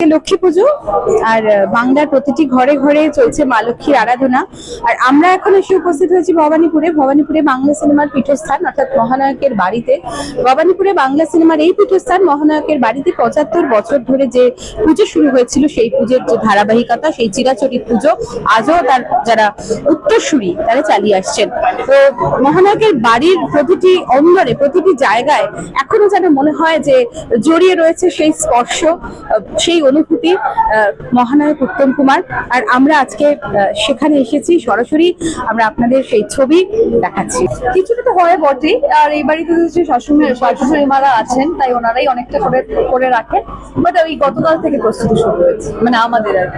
লক্ষ্মী পুজো আর বাংলার প্রতিটি ঘরে ঘরে চলছে মা লক্ষ্মীর আরাধনা। আর আমরা এখন এসে উপস্থিত হয়েছি ভবানীপুরে। ভবানীপুরে বাংলা সিনেমার পীঠস্থান, অর্থাৎ মহানায়কের বাড়িতে। ভবানীপুরে বাংলা সিনেমার এই পীঠস্থান, মহানায়কের বাড়িতে পঁচাত্তর বছর ধরে যে পুজো শুরু হয়েছিল, সেই পুজোর যে ধারাবাহিকতা, সেই চিরাচরিত পুজো, আজও তার যারা উত্তরসূরি, তারা চালিয়ে আসছেন। তো মহানায়কের বাড়ির প্রতিটি অন্দরে প্রতিটি জায়গায় এখনও যেন মনে হয় যে জড়িয়ে রয়েছে সেই স্পর্শ সেই অনুভূতি মহানায়ক উত্তম কুমার। আর আমরা আজকে সেখানে এসেছি। সরাসরি আমরা আপনাদের সেই ছবি দেখাচ্ছি। কিছুটা তো হয় বটে আর এই বাড়িতে যে শাশুড়ি মারা আছেন, তাই ওনারাই অনেকটা করে করে রাখেন। বাট ওই গতকাল থেকে প্রস্তুতি শুরু হয়েছে মানে আমাদের আর।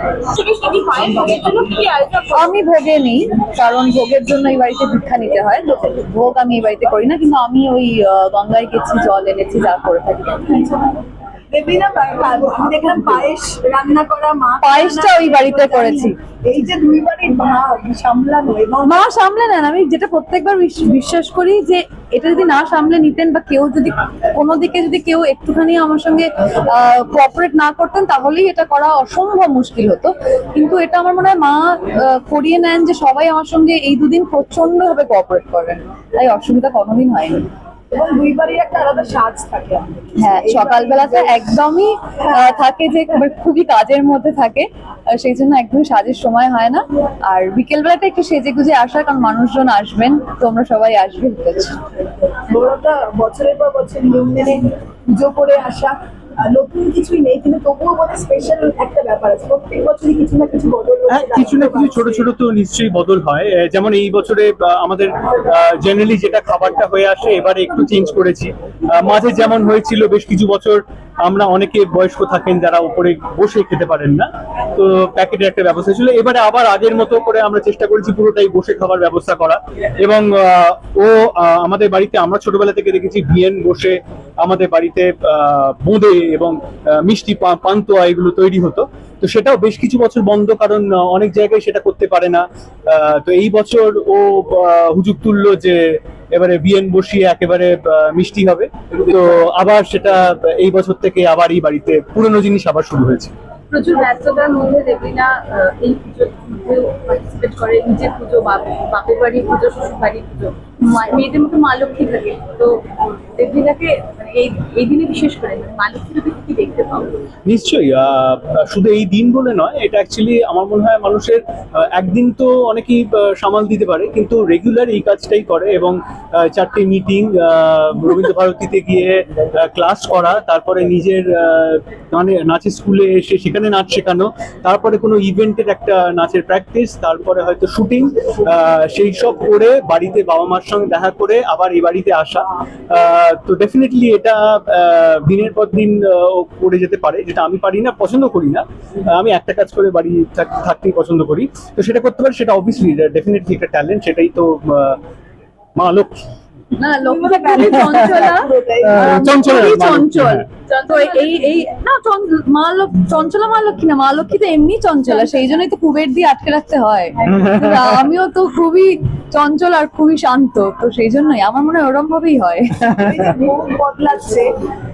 আমি ভোগে নেই, কারণ ভোগের জন্য এই বাড়িতে ভিক্ষা নিতে হয়। ভোগ আমি এই বাড়িতে করি না, কিন্তু আমি ওই গঙ্গায় গেছি, জল এনেছি, যা করে থাকি। আমি দেখলাম পায়েস রান্না করা মা পায়েসটা ওই বাড়িতে করেছি। এই যে দুই বাড়ির ভাব সামলানো মা সামলে নেন। আমি যেটা প্রত্যেকবার বিশ্বাস করি যে এটা যদি না সামলে নিতেন বা কেউ যদি কোনো দিকে যদি কেউ একটুখানি আমার সঙ্গে কোঅপারেট না করতেন তাহলেই এটা করা অসম্ভব মুশকিল হতো। কিন্তু এটা আমার মনে হয় মা করিয়ে নেন যে সবাই আমার সঙ্গে এই দুদিন প্রচণ্ড ভাবে কোঅপারেট করেন। তাই অসুবিধা কোনোদিন হয়নি। এবং দুইবারই একটা আলাদা সাজ থাকে হ্যাঁ সকালবেলাতে একদমই থাকে যে খুবই কাজের মধ্যে থাকে সেই জন্য একদমই সাজের সময় হয় না। আর বিকেলবেলাটা একটু সেজে গুজে আসা কারণ মানুষজন আসবেন তোমরা সবাই আসবে। বড়টা বছরের পর বছর নিয়ম মেনে পুজো করে আসা নতুন কিছুই নেই, কিন্তু তবুও মানে স্পেশাল একটা ব্যাপার আছে। প্রত্যেক বছরই কিছু না কিছু বদল হ্যাঁ কিছু না কিছু ছোট ছোট তো নিশ্চয়ই বদল হয়। যেমন এই বছরে আমাদের জেনারেলি যেটা খাবারটা হয়ে আসে, এবারে একটু চেঞ্জ করেছি। মাঝে যেমন হয়েছিল বেশ কিছু বছর আমরা অনেকে বয়স্ক থাকেন যারা উপরে বসে খেতে পারেন না। তো প্যাকেটের একটা ব্যবস্থা ছিল। এবারে আবার আগের মতো করে আমরা চেষ্টা করেছি পুরোটাই বসে খাবার ব্যবস্থা করা। এবং ও আমাদের বাড়িতে আমরা ছোটবেলা থেকে দেখেছি ভিয়েন বসে আমাদের বাড়িতে বোঁদে এবং মিষ্টি পান্তুয়া এগুলো তৈরি হতো। তো সেটাও বেশ কিছু বছর বন্ধ, কারণ অনেক জায়গায় সেটা করতে পারে না। তো এই বছর ও হুজুক তুলল যে এবারে বিএন বসিয়ে একেবারে মিষ্টি হবে। তো আবার সেটা এই বছর থেকে আবার এই বাড়িতে পুরনো জিনিস আবার শুরু হয়েছে। প্রচুর ব্যস্ততার মধ্যে আহ, এই মধ্যেও পার্টিসিপেট করে নিজের পুজো বাপ- বাপের বাড়ির পুজো শ্বশুর বাড়ির পুজো। মেয়েদের মতো মা লক্ষ্মী থাকে। তো দেবীনাকে মানে এই মানে শুধু এই দিন বলে নয় এটা আমার মনে হয় মানুষের একদিন তো অনেকেই দিতে পারে কিন্তু রেগুলার এই কাজটাই করে এবং চারটে মিটিং রবীন্দ্র ভারতীতে গিয়ে ক্লাস করা তারপরে নিজের গানে নাচের স্কুলে এসে নাচ শেখানো, তারপরে কোনো ইভেন্টের একটা নাচের প্র্যাকটিস, তারপরে হয়তো শুটিং সেই সব করে বাড়িতে বাবা মার সঙ্গে দেখা করে আবার এই বাড়িতে আসা। তো ডেফিনেটলি এটা দিনের পর দিন করে যেতে পারে, যেটা আমি পারি না, পছন্দ করি না। আমি একটা কাজ করে বাড়ি থাকতেই পছন্দ করি। তো সেটা করতে পারে, সেটা অবভিয়াসলি ডেফিনেটলি একটা ট্যালেন্ট সেটাই তো মা লক্ষ্মী। না লক্ষ্মী চঞ্চলা আহ, চঞ্চলা খুবই মা লক্ষ্মী, চঞ্চল হ্যাঁ। তো এই এই না মা চঞ্চলা মা লক্ষ্মী না মা লক্ষ্মী তো এমনি চঞ্চলা সেই জন্যই তো কুবের দিয়ে আটকে রাখতে হয়। তো আমিও তো খুবই চঞ্চল আর খুবই শান্ত তো সেই জন্যই আমার মনে হয় ওরম ভাবেই হয় বদলাচ্ছে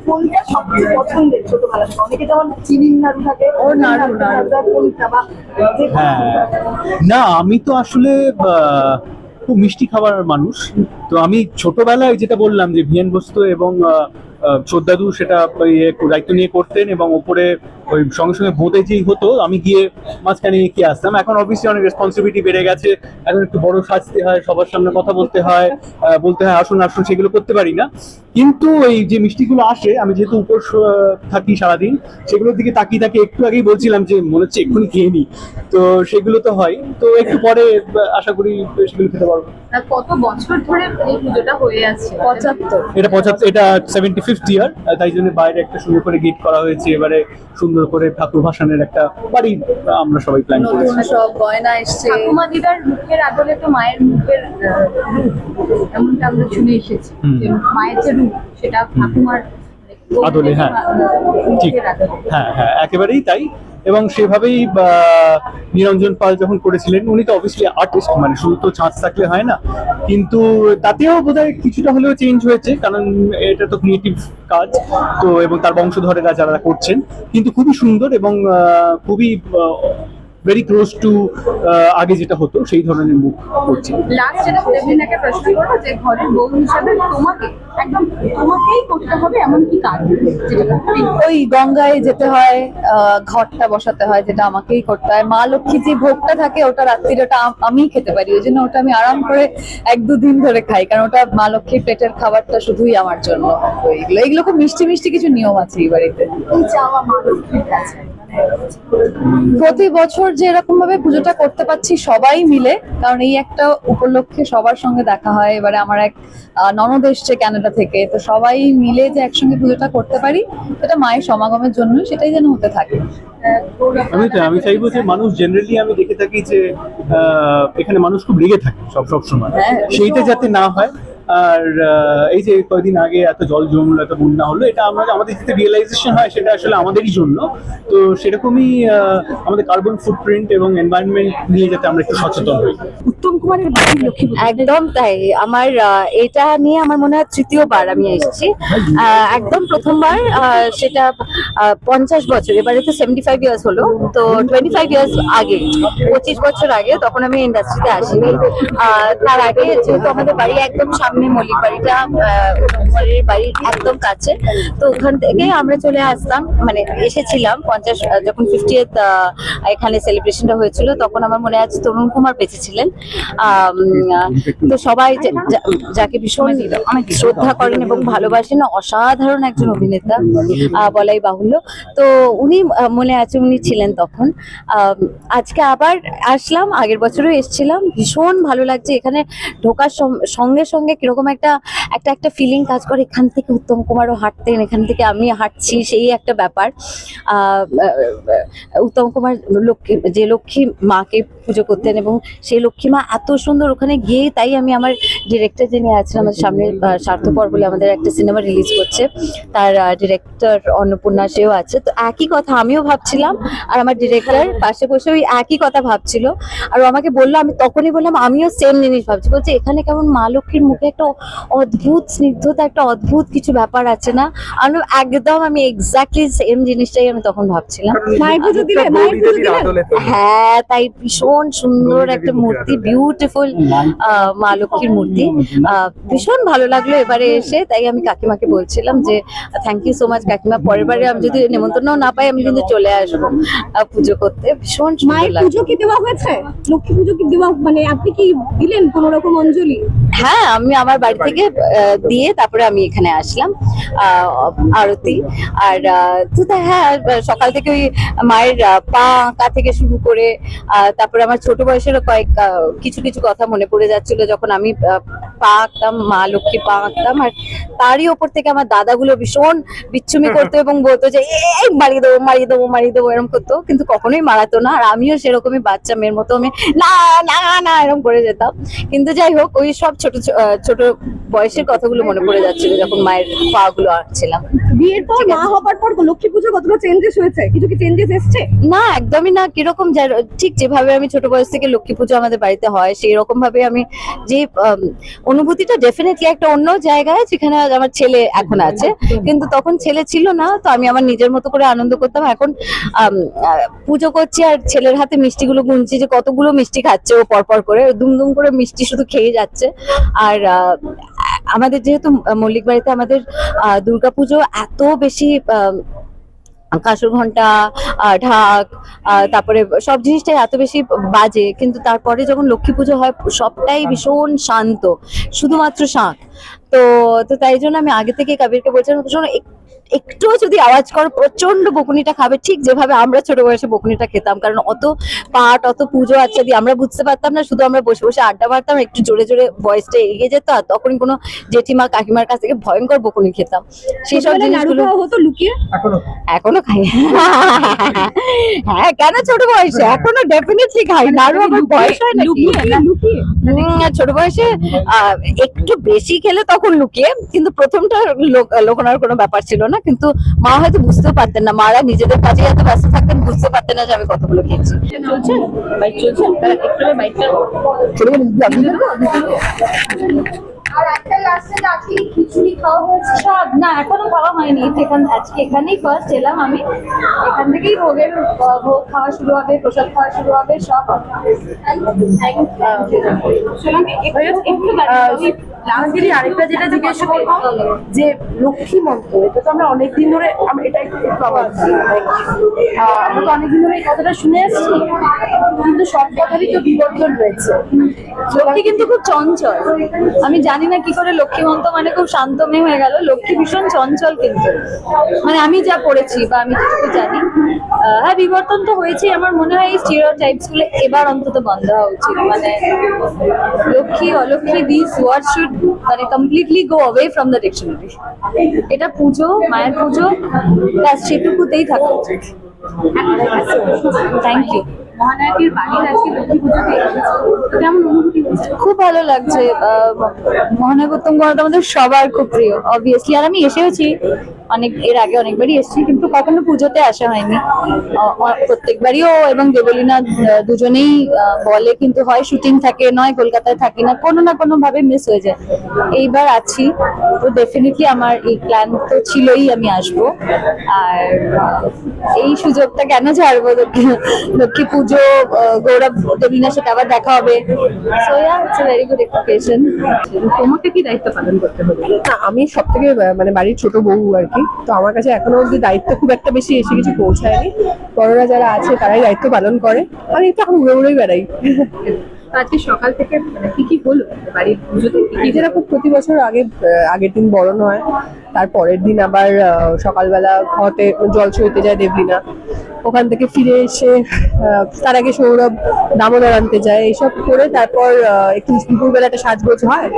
কোনটা সবচেয়ে পছন্দের ছোটবেলা অনেকে যেমন চিনির নাড়ু থাকে ও নাড়ু, নাড়ু। কোনটা বা হ্যাঁ। না আমি তো আসলে খুব মিষ্টি খাবার মানুষ। তো আমি ছোটবেলায় যেটা বললাম যে ভিয়েন বস্তু এবং শ্রদ্ধাদু সেটা ইয়ে দায়িত্ব নিয়ে করতেন এবং ওপরে ওই সঙ্গে সঙ্গে বোঁদে যেই হতো আমি গিয়ে মাঝখানে কি আসতাম। এখন অবভিয়াসলি অনেক রেসপন্সিবিলিটি বেড়ে গেছে। এখন একটু বড় সাজতে হয় সবার সামনে কথা বলতে হয় বলতে হয় আসুন আসুন সেগুলো করতে পারি না। কিন্তু এই যে মিষ্টিগুলো আসে আমি যেহেতু উপর থাকি সারাদিন সেগুলোর দিকে তাকিয়ে তাকিয়ে একটু আগেই বলছিলাম যে মনে হচ্ছে এক্ষুনি খেয়ে নি তো সেগুলো তো হয়। তো একটু পরে আশা করি সেগুলো খেতে পারব। কত বছর ধরে এই পুজোটা হয়ে আছে? পঁচাত্তর। এটা পঁচাত্তর এটা সেভেন্টি ফিফথ ইয়ার তাই জন্য বাইরে একটা সুন্দর করে গেট করা হয়েছে। এবারে সুন্দর করে ঠাকুর ভাসানের একটা বাড়ি আমরা সবাই প্ল্যান করেছি। সব গয়না এসছে। ঠাকুমা দিদার মুখের আদলে তো মায়ের মুখের এমনটা আমরা শুনে এসেছি যে মায়ের যে রূপ সেটা ঠাকুমার মানে আদলে, হ্যাঁ। ঠিক। হ্যাঁ হ্যাঁ একেবারেই তাই। এবং সেভাবেই নিরঞ্জন পাল যখন করেছিলেন, উনি তো অবভিয়াসলি আর্টিস্ট মানে শুধু তো চাঁদ থাকলে হয় না। কিন্তু তাতেও বোধহয় কিছুটা হলেও চেঞ্জ হয়েছে, কারণ এটা তো ক্রিয়েটিভ কাজ, তো, এবং তার বংশধরেরা যারা করছেন, কিন্তু খুবই সুন্দর এবং খুবই ভেরি ক্লোজ টু আগে যেটা হতো সেই ধরনের মুখ করছে। লাস্ট যেটা দেবলিনাকে প্রশ্ন করব যে ঘরের বউ হিসাবে তোমাকে একদম তোমাকেই করতে হবে এমন কি কাজ? ওই গঙ্গায় যেতে হয় আহ, ঘরটা বসাতে হয় যেটা আমাকেই করতে হয়। মা লক্ষ্মী যে ভোগটা থাকে ওটা রাত্রির ওটা আম- আমিই খেতে পারি। ওই জন্য ওটা আমি আরাম করে এক দুদিন ধরে খাই কারণ ওটা মা লক্ষ্মীর পেটের খাবারটা শুধুই আমার জন্য। এগুলো এগুলো খুব মিষ্টি মিষ্টি কিছু নিয়ম আছে এই বাড়িতে। প্রতি বছর যে এরকম ভাবে পুজোটা করতে পারছি সবাই মিলে কারণ এই একটা উপলক্ষে সবার সঙ্গে দেখা হয়। এবারে আমার এক ননদ এসছে ক্যানাডা থেকে তো সবাই মিলে যে একসঙ্গে পুজোটা করতে পারি সেটা মায়ের সমাগমের জন্য সেটাই যেন হতে থাকে। আমি আমি চাইব যে মানুষ জেনারেলি আমি দেখে থাকি যে এখানে মানুষ খুব রেগে থাকে সব সব সময়। হ্যাঁ। সেইটা যাতে না হয় আর এই যে কয়দিন আগে এত জল জমলো এত বন্যা হলো এটা আমরা আমাদের যেটা রিয়েলাইজেশন হয় সেটা আসলে আমাদেরই জন্য। তো সেরকমই আমাদের কার্বন ফুটপ্রিন্ট এবং এনভায়রনমেন্ট নিয়ে যাতে আমরা একটু সচেতন হই। উত্তম কুমারের বাড়ির লক্ষ্মী একদম তাই। আমার এটা নিয়ে আমার মনে হয় তৃতীয়বার আমি এসেছি। একদম প্রথমবার সেটা পঞ্চাশ বছর এবারে তো সেভেন্টি ফাইভ ইয়ার্স হলো। তো টোয়েন্টি ফাইভ ইয়ার্স আগে পঁচিশ বছর আগে তখন আমি ইন্ডাস্ট্রিতে আসিনি। তার আগে যেহেতু আমাদের বাড়ি একদম সামনে মল্লিক বাড়িটা কুমারের বাড়ির একদম কাছে। তো ওখান থেকে আমরা চলে আসতাম মানে এসেছিলাম পঞ্চাশ যখন ফিফটিয়েথ এখানে সেলিব্রেশনটা হয়েছিল, তখন আমার মনে আছে তরুণ কুমার বেঁচে ছিলেন তো সবাই যাকে ভীষণ শ্রদ্ধা করেন এবং ভালোবাসেন, অসাধারণ একজন অভিনেতা বলাই বাহুল্য। তো উনি মনে আছে উনি ছিলেন তখন। আজকে আবার আসলাম, আগের বছরও এসেছিলাম। ভীষণ ভালো লাগছে, এখানে ঢোকার সঙ্গে সঙ্গে কীরকম একটা একটা একটা ফিলিং কাজ করে এখান থেকে উত্তম কুমারও হাঁটতেন, এখান থেকে আমি হাঁটছি, সেই একটা ব্যাপার। উত্তম কুমার লক্ষ্মী, যে লক্ষ্মী মাকে পুজো করতেন এবং সেই লক্ষ্মী মা এত সুন্দর ওখানে গিয়ে তাই আমি আমার ডিরেক্টর যিনি আছেন, আমাদের সামনে স্বার্থপর বলে আমাদের একটা সিনেমা রিলিজ করছে। তার ডিরেক্টর অন্নপূর্ণা সেও আছে। তো একই কথা আমিও ভাবছিলাম, আর আমার ডিরেক্টর পাশে বসে ওই একই কথা ভাবছিল। আর আমাকে বলল, আমি তখনই বললাম, আমিও সেম জিনিস ভাবছি। বলছে, এখানে কেমন মা লক্ষ্মীর মুখে একটা অদ্ভুত স্নিগ্ধতা একটা অদ্ভুত কিছু ব্যাপার আছে না? আমি একদম আমি এক্স্যাক্টলি সেম জিনিসটাই আমি তখন ভাবছিলাম। হ্যাঁ তাই ভীষণ সুন্দর একটা মূর্তি বিউটিফুল মা লক্ষ্মীর মূর্তি। ভীষণ ভালো লাগল এবারে এসে তাই আমি কাকিমাকে বলছিলাম যে থ্যাংক ইউ সো মাচ কাকিমা। পরের বারে আমি যদি নেমন্তন্ন না পাই আমি কিন্তু চলে আসব আহ, পুজো করতে। ভীষণ মায়ের পুজো কি দেওয়া হয়েছে? লক্ষ্মী পুজো কি দেওয়া মানে আপনি কি দিলেন কোন রকম অঞ্জলি? হ্যাঁ আমি আমার বাড়ি থেকে দিয়ে তারপরে আমি এখানে আসলাম আরতি। আর তো হ্যাঁ সকাল থেকে ওই মায়ের পা আঁকা থেকে শুরু করে তারপরে আমার ছোট বয়সেরও কয়েক কিছু কিছু কথা মনে পড়ে যাচ্ছিল যখন আমি পা আঁকতাম মা লক্ষ্মী পা আঁকতাম। আর তারই ওপর থেকে আমার দাদাগুলো ভীষণ বিচ্ছুমি করতো এবং বলতো যে এই মারিয়ে দেবো মারিয়ে দেবো মারিয়ে দেবো এরকম করতো। কিন্তু কখনোই মারাতো না। আর আমিও সেরকমই বাচ্চা মেয়ের মতো আমি না না না এরকম করে যেতাম। কিন্তু যাই হোক ওই সব ছোট ছো- আহ, ছোট বয়সের কথাগুলো মনে পড়ে যাচ্ছিল যখন মায়ের পা গুলো আঁকছিলাম বিয়ের পর মা হবার পর লক্ষ্মী পুজো কতটা চেঞ্জেস হয়েছে? কিছু কি চেঞ্জেস এসছে? না একদমই না কীরকম ঠিক যেভাবে আমি ছোট বয়স থেকে লক্ষ্মী পুজো আমাদের বাড়িতে হয় সেই রকম ভাবে আমি যে অনুভূতিটা ডেফিনেটলি একটা অন্য জায়গায় যেখানে আমার ছেলে এখন আছে। কিন্তু তখন ছেলে ছিল না তো আমি আমার নিজের মতো করে আনন্দ করতাম। এখন পুজো করছি আর ছেলের হাতে মিষ্টিগুলো গুনছি যে কতগুলো মিষ্টি খাচ্ছে ও পরপর করে। দুম দুম করে মিষ্টি শুধু খেয়ে যাচ্ছে। আর আমাদের যেহেতু মল্লিক বাড়িতে আমাদের আহ, দুর্গাপুজো এত বেশি কাসর ঘণ্টা ঢাক আহ, তারপরে সব জিনিসটাই এত বেশি বাজে কিন্তু তারপরে যখন লক্ষ্মী পুজো হয় সবটাই ভীষণ শান্ত শুধুমাত্র শাঁখ। তো তো তাই জন্য আমি আগে থেকে কবিরকে বলছিলাম শোনো একটুও যদি আওয়াজ করো প্রচণ্ড বকুনিটা খাবে ঠিক যেভাবে আমরা ছোট বয়সে বকুনিটা খেতাম কারণ অত পাট অত পুজো আছে দিয়ে আমরা বুঝতে পারতাম না শুধু আমরা বসে বসে আড্ডা মারতাম একটু জোরে জোরে ভয়েসটা এগিয়ে যেত আর তখন কোনো জেঠিমা কাকিমার কাছ থেকে ভয়ঙ্কর বকুনি খেতাম। সেই সব জিনিসগুলো হতো লুকিয়ে? এখনও? এখনও খাই। হ্যাঁ কেন ছোট বয়সে? এখনও ডেফিনেটলি খাই। না আরও আমার বয়স হয় নাকি? উম, ছোট বয়সে আহ, একটু বেশি খেলে তখন লুকিয়ে কিন্তু প্রথমটা লোক- লুকোনোর কোনো ব্যাপার ছিল না কিন্তু মা হয়তো বুঝতেও পারতেন না। মারা নিজেদের কাজে এত ব্যস্ত থাকতেন বুঝতে পারতেন না যে আমি কতগুলো খেয়েছি। চলছে? বাইক চলছে? একটু বাইকটা আর একটা লাস্টে আজকে খিচুড়ি খাওয়া হয়েছে। সব না এখনও খাওয়া হয়নি। এখান আজকে এখানেই ফার্স্ট এলাম আমি। এখান থেকেই ভোগের ভোগ খাওয়া শুরু হবে প্রসাদ খাওয়া শুরু হবে সব লাস্টলি আরেকটা যেটা জিজ্ঞেস করব যে লক্ষ্মী মন্ত্র এটা তো আমরা অনেকদিন ধরে এটা একটু আমরা তো অনেকদিন ধরে এই কথাটা শুনে আসছি কিন্তু সব কথারই তো বিবর্তন রয়েছে। লক্ষ্মী কিন্তু খুব চঞ্চল। আমি জানি না কি করে লক্ষ্মীমন্ত মানে খুব শান্ত মেয়ে হয়ে গেল? লক্ষ্মী ভীষণ চঞ্চল কিন্তু। মানে আমি যা পড়েছি বা আমি যেটুকু জানি হ্যাঁ বিবর্তন তো হয়েছে আমার মনে হয় এই স্টিরো টাইপসগুলো এবার অন্তত বন্ধ হওয়া উচিত। মানে Lakshmi, Alakshmi this word should মানে completely go away from the dictionary এটা পুজো, মায়ের পুজো, ব্যাস সেটুকুতেই থাকা উচিত। থ্যাংক ইউ মহানায়কের বাড়ির আজকে লক্ষ্মী পুজোতে। কেমন অনুভূতি খুব ভালো লাগছে মহানায়ক উত্তম কুমার আমাদের সবার খুব প্রিয় অবভিয়াসলি আর আমি এসেওছি অনেক এর আগে অনেকবারই এসেছি কিন্তু কখনো পুজোতে আসা হয়নি। প্রত্যেকবারই ও এবং দেবলীনা দুজনেই বলে কিন্তু হয় শুটিং থাকে নয় কলকাতায় থাকি না কোনো না কোনো ভাবে মিস হয়ে যায়। এইবার আছি তো ডেফিনেটলি আমার এই প্ল্যান তো ছিলই আমি আসব। আর এই সুযোগটা কেন ছাড়বো লক্ষ্মী- পুজো গৌরব দেবলীনা সাথে আবার দেখা হবে। So yeah it's very good expectation তোমাকে কি দায়িত্ব পালন করতে হবে? না আমি সব থেকে মানে বাড়ির ছোট বউ আর কি। তো আমার কাছে এখনও অব্দি দায়িত্ব খুব একটা বেশি এসে কিছু পৌঁছায়নি। বড়রা যারা আছে তারাই দায়িত্ব পালন করে। আর এই তো এখন উড়ে উড়েই বেড়াই। আজকে সকাল থেকে মানে কি কি হলো? বাড়ির পুজোতে যেরকম প্রতি বছর আগে আগের দিন বরণ হয়। তার পরের দিন আবার সকালবেলা ঘটে জল ছইতে যায় দেবলিনা। ওখান থেকে ফিরে এসে তার আগে সৌরভ দামোদর আনতে যায়। এইসব করে তারপর একটু দুপুরবেলা একটা সাজগোজ হয়।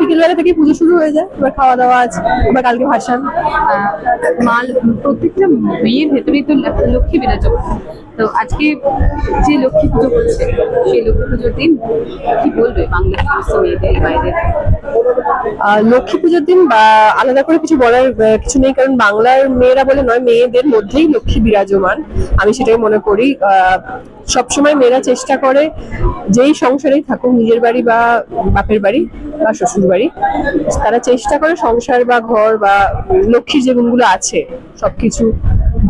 বিকেলবেলা থেকে পুজো শুরু হয়ে যায়। এবার খাওয়া দাওয়া আছে এবার কালকে ভাসান। আহ, মা প্রত্যেকটা মেয়ের ভেতরেই তো লক্ষ্মী বিরাজমান। তো আজকে যে লক্ষ্মী পুজো করছে সেই লক্ষ্মী পুজোর দিন কি বলবে বাংলা মেয়েদের বাইরে? লক্ষ্মী পুজোর দিন বা আলাদা করে কিছু বলার কিছু নেই কারণ বাংলার মেয়েরা বলে নয় মেয়েদের মধ্যেই লক্ষ্মী বিরাজমান। আমি সেটাই মনে করি। আহ, সবসময় মেয়েরা চেষ্টা করে যেই সংসারেই থাকুক নিজের বাড়ি বা বাপের বাড়ি বা শ্বশুর বাড়ি তারা চেষ্টা করে সংসার বা ঘর বা লক্ষ্মীর যে গুণগুলো আছে সবকিছু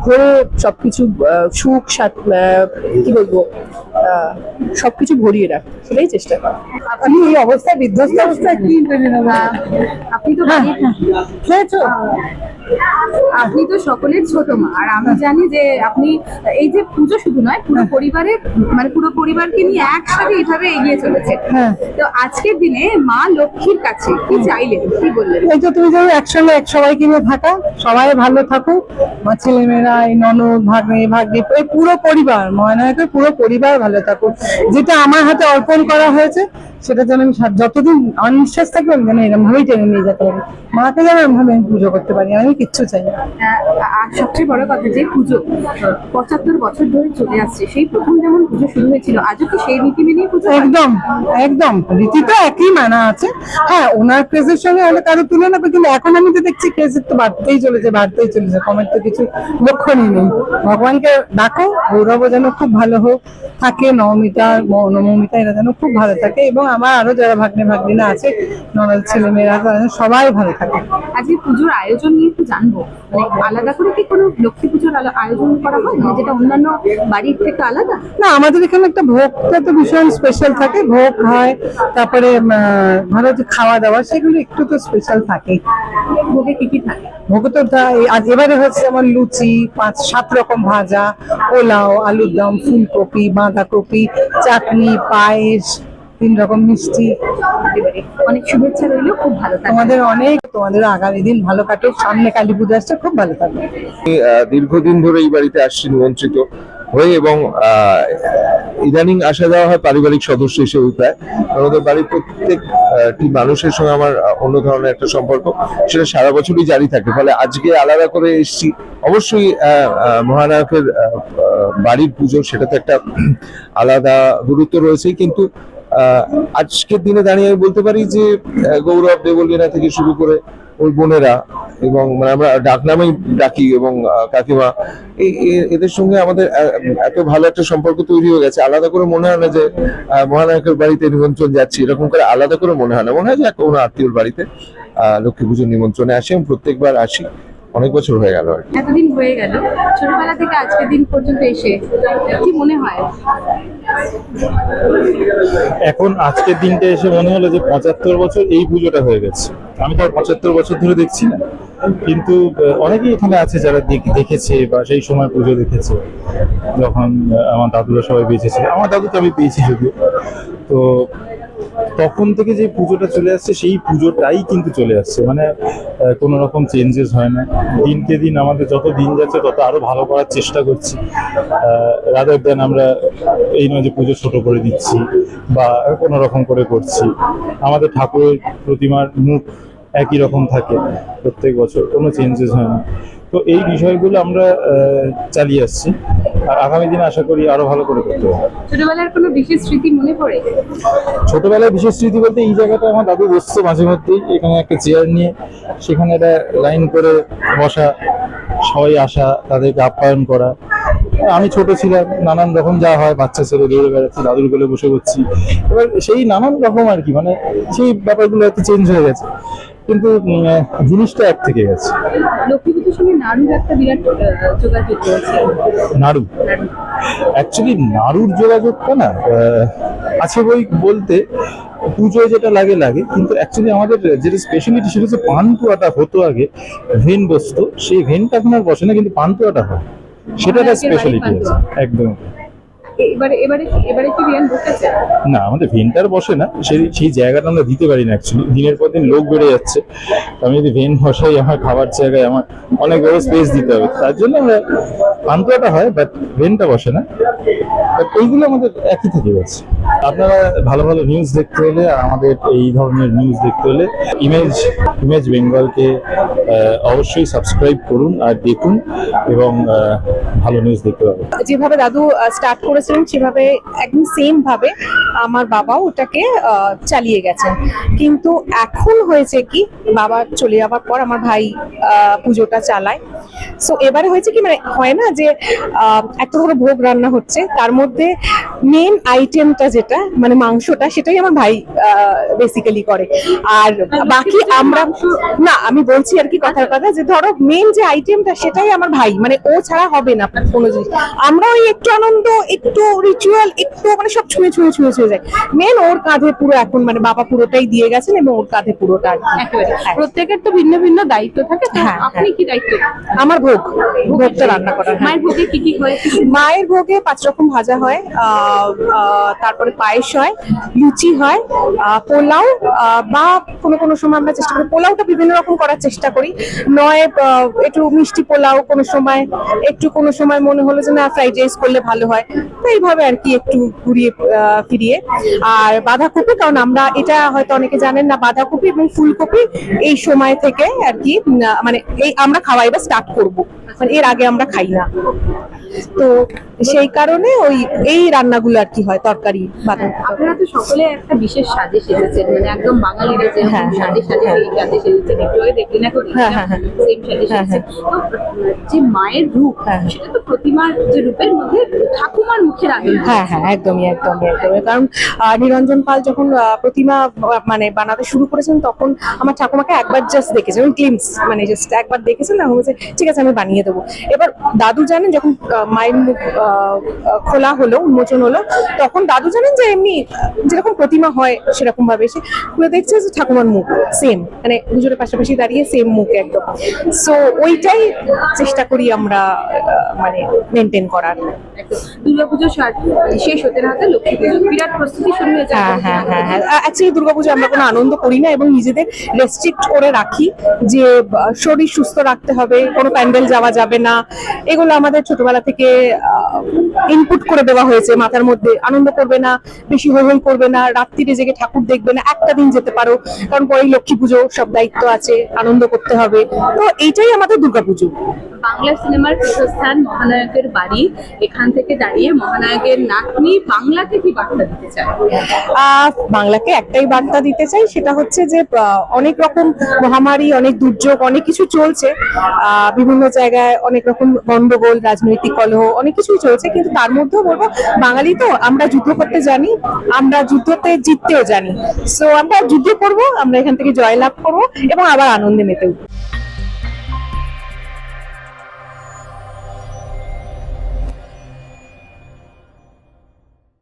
ভরে সবকিছু আহ, সুখ সাত আহ, কি বলব আহ, সবকিছু ভরিয়ে রাখ সেটাই চেষ্টা করে। আপনি এই অবস্থায় বিধ্বস্ত অবস্থায় কি আপনি তো খেয়েছো আপনি তো সকলের ছোট মা। আর আমি জানি যে আপনি এই যে পুজো শুধু নয় পুরো পরিবারের মানে পুরো পরিবারকে নিয়ে একসাথে এইভাবে এগিয়ে চলেছে হ্যাঁ। তো আজকের দিনে মা লক্ষ্মীর কাছে কি চাইলেন কি বললেন? এই তো তুমি যাবে একসঙ্গে এক সবাইকে নিয়ে থাকা সবাই ভালো থাকুক আমার ছেলেমেয়েরা, এই ননদ, ভাগ্নে ভাগ্নে পুরো পরিবার ময়নায়কের পুরো পরিবার ভালো থাকুক। যেটা আমার হাতে অর্পণ করা হয়েছে সেটা যেন আমি যতদিন আমার নিঃশ্বাস থাকবে আমি যেন এরকম ভাবেই টেনে নিয়ে যেতে পারি। মাকে যেন এরকম ভাবে আমি পুজো করতে পারি আমি কিচ্ছু চাই না। আর সবচেয়ে বড় কথা যে পুজো পঁচাত্তর বছর ধরে চলে আসছে সেই প্রথম যেমন পুজো শুরু হয়েছিল আজও কি সেই রীতি মেনেই পুজো একদম একদম। রীতি তো একই মানা আছে। হ্যাঁ ওনার ক্রেজের সঙ্গে হলে কারও তুলনা কিন্তু এখন আমি তো দেখছি ক্রেজের তো বাড়তেই চলেছে বাড়তেই চলেছে। কমের তো কিছু লক্ষণই নেই। ভগবানকে ডাকো গৌরব যেন খুব ভালো হোক থাকে নবমিতা ম- নবমিতা এরা যেন খুব ভালো থাকে এবং আমার আরও যারা ভাগ্নে ভাগ্নিনা আছে ননদ ছেলে মেয়েরা সবাই ভালো থাকে। আজকে পুজোর আয়োজন নিয়ে একটু জানব। মানে আলাদা করে কি কোনো লক্ষ্মী পুজোর আয়োজন করা হয়? মানে যেটা অন্যান্য বাড়ির থেকে আলাদা? না আমাদের এখানে একটা ভোগটা তো ভীষণ স্পেশাল থাকে। ভোগ হয় তারপরে ধরো যে খাওয়া দাওয়া সেগুলো একটু তো স্পেশাল থাকে ভোগে কি কি থাকে? ভোগ তো এবারে হচ্ছে যেমন লুচি পাঁচ সাত রকম ভাজা পোলাও আলুর দম ফুলকপি বাঁধাকপি চাটনি পায়েস তিন রকম মিষ্টি অনেক শুভেচ্ছা রইল খুব ভালো তোমাদের অনেক তোমাদের আগামী দিন ভালো কাটুক সামনে কালী পুজো আসছে খুব ভালো থাকবে। দীর্ঘদিন ধরে এই বাড়িতে আসছি নিমন্ত্রিত হয়ে এবং আহ, ইদানিং আসা যাওয়া হয় পারিবারিক সদস্য হিসেবে প্রায়। আমাদের বাড়ির প্রত্যেকটি মানুষের সঙ্গে আমার অন্য ধরনের একটা সম্পর্ক সেটা সারা বছরই জারি থাকে। ফলে আজকে আলাদা করে এসেছি। অবশ্যই মহানায়কের বাড়ির পুজো সেটা তো একটা আলাদা গুরুত্ব রয়েছে কিন্তু আজকের দিনে দাঁড়িয়ে আমি বলতে পারি যে গৌরব দেবলীনা থেকে শুরু করে ওই বোনেরা এবং মানে আমরা ডাকনামেই ডাকি এবং কাকিমা এই এদের সঙ্গে আমাদের এত ভালো একটা সম্পর্ক তৈরি হয়ে গেছে। আলাদা করে মনে হয় না যে মহানায়কের বাড়িতে নিমন্ত্রণ যাচ্ছি, এরকম করে আলাদা করে মনে হয় না। মনে হয় যে কোনো আত্মীয়র বাড়িতে লক্ষ্মী পুজোর নিমন্ত্রণে আসি এবং প্রত্যেকবার আসি। অনেক বছর হয়ে গেল আর কি। এতদিন হয়ে গেল। ছোটবেলা থেকে আজকের দিন পর্যন্ত এসে, কি মনে হয়? এখন আজকের দিনটা এসে মনে হলো যে পঁচাত্তর বছর এই পুজোটা হয়ে গেছে। আমি তো পঁচাত্তর বছর ধরে দেখছি না। কিন্তু অনেকেই এখানে আছে যারা দেখ- দেখেছে বা সেই সময় পুজো দেখেছে। যখন আমার দাদুরা সবাই বেঁচেছে আমার দাদু তো আমি পেয়েছি যদিও। তো তখন থেকে যে পুজোটা চলে আসছে, সেই পুজোটাই কিন্তু চলে আসছে। মানে কোনো রকম চেঞ্জেস হয় না। দিনকে দিন আমাদের যত দিন যাচ্ছে, তত আরও ভালো করার চেষ্টা করছি। রাদার দেন আমরা এই নয় যে পুজো ছোট করে দিচ্ছি বা কোনো রকম করে করছি। আমাদের ঠাকুরের প্রতিমার মুখ একই রকম থাকে প্রত্যেক বছর, কোনো চেঞ্জেস হয় না। তো এই বিষয়গুলো আমরা চালিয়ে আসছি। আর আগামী দিনে আশা করি আরও ভালো করে করতে হবে ছোটবেলার কোনো বিশেষ স্মৃতি মনে পড়ে? ছোটবেলায় বিশেষ স্মৃতি বলতে এই জায়গাটা আমার দাদু বসতো মাঝে মধ্যেই এখানে একটা চেয়ার নিয়ে। সেখানে একটা লাইন করে বসা সবাই আসা তাদেরকে আপ্যায়ন করা। আমি ছোট ছিলাম নানান রকম যা হয় বাচ্চা ছেলে দৌড়ে বেড়াচ্ছি দাদুর কোলে বসে করছি। এবার সেই নানান রকম আর কি মানে সেই ব্যাপারগুলো একটু চেঞ্জ হয়ে গেছে। কিন্তু জিনিসটা এক থেকে গেছে। লক্ষ্মী সঙ্গে নাড়ুর একটা বিরাট যোগাযোগ রয়েছে। নাড়ু? অ্যাকচুয়ালি নাড়ুর যোগাযোগটা না আহ, আছে বই বলতে পুজোয় যেটা লাগে লাগে। কিন্তু অ্যাকচুয়ালি আমাদের যেটা স্পেশালিটি সেটা হচ্ছে পান্তুয়াটা হতো আগে ভেন বসতো। সেই ভেনটা এখন আর বসে না কিন্তু পান্তুয়াটা হয়। সেটা স্পেশালিটি আছে। একদম। এবারে এবারে এবারে কি বিয়ান বসেছে? না আমাদের ভেনটার বসে না সেই সেই জায়গাটা আমরা দিতে পারি না অ্যাকচুয়ালি দিনের পর দিন লোক বেড়ে যাচ্ছে। আমি যদি ভেন বসাই আমার খাবার জায়গায় আমার অনেক বড় স্পেস দিতে হবে। তার জন্য আমরা পান্তুয়াটা হয় বাট ভেনটা বসে না। বাট এইগুলো আমাদের একই থেকে গেছে আপনারা ভালো ভালো নিউজ দেখতে হলে আমাদের এই ধরনের নিউজ দেখতে হলে ইমেজ ইমেজ বেঙ্গলকে অবশ্যই সাবস্ক্রাইব করুন আর দেখুন এবং ভালো নিউজ দেখতে পাবেন। যেভাবে দাদু স্টার্ট করেছিলেন সেভাবে একদম সেম ভাবে আমার বাবাও ওটাকে চালিয়ে গেছেন। কিন্তু এখন হয়েছে কি, বাবা চলে যাওয়ার পর আমার ভাই পুজোটা চালায়। সো এবারে হয়েছে কি মানে হয় না যে একটা ধরো ভোগ রান্না হচ্ছে তার মধ্যে মেন আইটেমটা যেটা মানে মাংসটা সেটাই আমার ভাই বেসিক্যালি করে। আর বাকি আমরা না আমি বলছি আর কি কথার কথা যে ধরো মেন যে আইটেমটা সেটাই আমার ভাই মানে ও ছাড়া হবে না কোনো জিনিস। আমরা ওই একটু আনন্দ একটু রিচুয়াল একটু মানে সব ছুঁয়ে ছুঁয়ে ছুঁয়ে ছুঁয়ে যায়। মেন ওর কাঁধে পুরো এখন মানে বাবা পুরোটাই দিয়ে গেছেন এবং ওর কাঁধে পুরোটা হ্যাঁ। প্রত্যেকের তো ভিন্ন ভিন্ন দায়িত্ব থাকে হ্যাঁ, আপনি কি দায়িত্ব? আমার ভোগ ভোগটা রান্না করা হ্যাঁ। মায়ের ভোগে কি কি হয়? মায়ের ভোগে পাঁচ রকম ভাজা হয় তারপরে পায়েস হয় লুচি হয় পোলাও বা কোনো কোনো সময় আমরা চেষ্টা করি পোলাওটা বিভিন্ন রকম করার চেষ্টা করি। নয় একটু মিষ্টি পোলাও কোনো সময় একটু কোনো সময় মনে হলো যে না ফ্রাইড রাইস করলে ভালো হয় তো এইভাবে আর কি একটু ঘুরিয়ে ফিরিয়ে। আর বাঁধাকপি কারণ আমরা এটা হয়তো অনেকে জানেন না বাঁধাকপি এবং ফুলকপি এই সময় থেকে আর কি মানে এই আমরা খাওয়াই বা স্টার্ট করব মানে এর আগে আমরা খাই না তো সেই কারণে ওই এই রান্নাগুলো আর কি হয় তরকারি আপনারা তো সকলে একটা বিশেষ সাজে সেজেছেন মানে একদম বাঙালিরা যে হ্যাঁ, সাজে সাজে হ্যাঁ। এই সাজে সেজেছেন একটু আগে দেখলেন এখন হ্যাঁ। সেম সাজে সেজেছেন যে মায়ের রূপ। সেটা তো প্রতিমার যে রূপের মধ্যে ঠাকুমার মুখের আনন্দ হ্যাঁ হ্যাঁ একদমই একদমই একদমই কারণ নিরঞ্জন পাল যখন প্রতিমা মানে বানাতে শুরু করেছেন তখন আমার ঠাকুমাকে একবার জাস্ট দেখেছেন ক্লিমস মানে জাস্ট একবার দেখেছেন না বলেছে ঠিক আছে আমি বানিয়ে দেবো। এবার দাদু জানেন যখন মায়ের মুখ খোলা হলো উন্মোচন হলো তখন দাদু জানেন যে এমনি যেরকম প্রতিমা হয় সেরকম ভাবে সে খুলে দেখছে যে ঠাকুমার মুখ সেম মানে দুজনের পাশাপাশি দাঁড়িয়ে সেম মুখ একদম। সো ওইটাই চেষ্টা করি আমরা মানে মেনটেন করার। একদম দুর্গাপুজো সার- শেষ হতে না হতে লক্ষ্মী পুজো বিরাট প্রস্তুতি শুরু হ্যাঁ হ্যাঁ হ্যাঁ হ্যাঁ অ্যাকচুয়ালি দুর্গাপুজো আমরা কোনো আনন্দ করি না এবং নিজেদের রেস্ট্রিক্ট করে রাখি যে শরীর সুস্থ রাখতে হবে কোনো প্যান্ডেল যাওয়া যাবে না। এগুলো আমাদের ছোটবেলা থেকে ইনপুট করে দেওয়া হয়েছে মাথার মধ্যে। আনন্দ করবে না, বেশি হই করবে না রাত্রিরে জেগে ঠাকুর দেখবে না, একটা দিন যেতে পারো। কারণ পরে লক্ষ্মী পুজো, সব দায়িত্ব আছে, আনন্দ করতে হবে। তো এইটাই আমাদের দুর্গাপুজো। বাংলা সিনেমার পীঠস্থান মহানায়কের বাড়ি। এখান থেকে দাঁড়িয়ে মহানায়কের নাতনি বাংলাকে কি বার্তা দিতে চায়? বাংলাকে একটাই বার্তা দিতে চাই, সেটা হচ্ছে যে অনেক রকম মহামারী, অনেক দুর্যোগ, অনেক কিছু চলছে। বিভিন্ন জায়গায় অনেক রকম গন্ডগোল, রাজনৈতিক কলহ, অনেক কিছুই চলছে, কিন্তু তার মধ্যেও বলব, বাঙালি তো, আমরা যুদ্ধ করতে জানি, আমরা যুদ্ধতে জিততেও জানি। সো আমরা যুদ্ধ করব, আমরা এখান থেকে জয়লাভ করব, এবং আবার আনন্দে মেতে উঠবো।